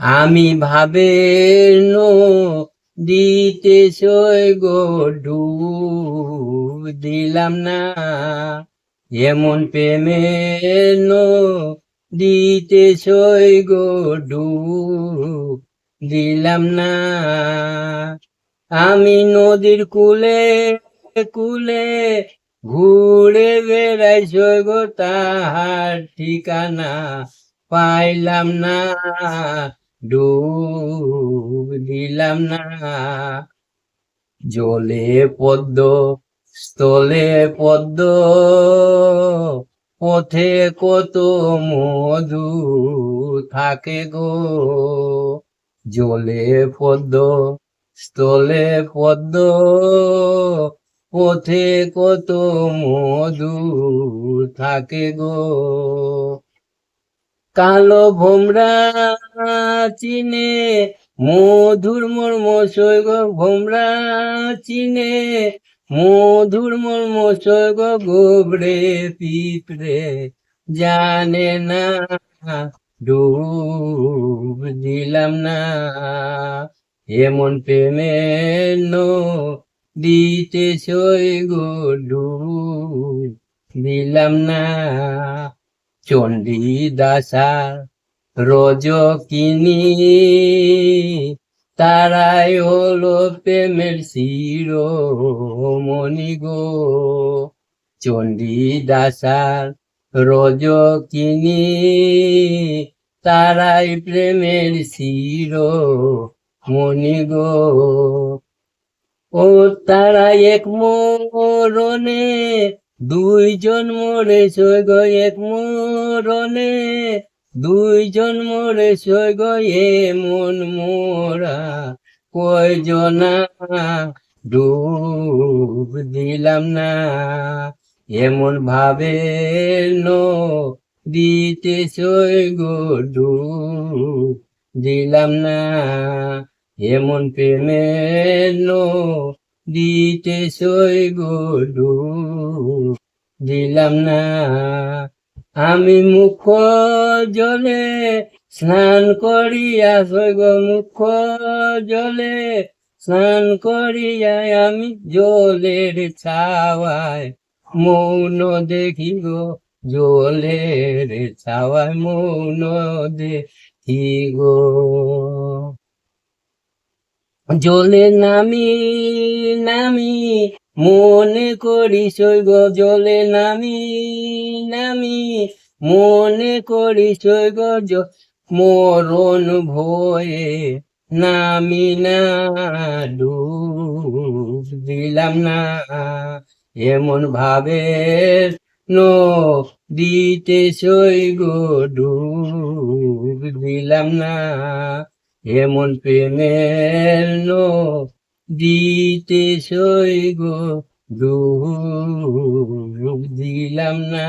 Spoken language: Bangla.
আমি ভাবে নো দিতে সই গো ডুব দিলাম না। এমন প্রেমে নো দিতে সই গো ডুব দিলাম না। আমি নদীর কুলে কুলে ঘুরে বেড়াই সই গো, তাহার ঠিকানা পাইলাম না। ডুব দিলাম না। জলে পদ্ম, স্থলে পদ্ম, পথে কত মধু থাকে গো। জলে পদ্ম, স্থলে পদ্ম, পথে কত মধু থাকে গো। কালো ভোমরা চিনে, মধুর মর্ম সৈগ ভোমরা চিনে, মধুর মর্ম সৈগ গোবরে পিঁপড়ে জানে না, ডুব দিলাম না। এমন প্রেমে নো দিতে সৈগ ডুব দিলাম না। চণ্ডী দাসা রজকিনী তারাই হলো প্রেমের শিরোমণি গো। চণ্ডী দাসার রজকিনী তারাই প্রেমের শিরোমণি গো। ও তারা এক মরণে দুইজন মরে সৈগ এক মরণে, দুইজন মরে সৈগ এমন মোরা। কয়জনা ডুব দিলাম না, এমন ভাবে নো দিতে সৈগ ডুব দিলাম না, এমন প্রেমের নো দিতে সই গো ডুব দিলাম না। আমি মুখ জলে স্নান করিয়া গো মুখ জলে স্নান করিয়া আমি জলের ছাওয়ায় মৌন দেখি গো জলের ছাওয়ায় মৌন দেখি গো জলে নামি নামি, মনে করি সৈগ জলে নামি নামি, মনে করি জ- মরণ ভয়ে নামি না, ডুব দিলাম না। এমন ভাবে নো দিতে সৈগ ডুব দিলাম না। এমন প্রেমের দিতে সই গো দিলাম না।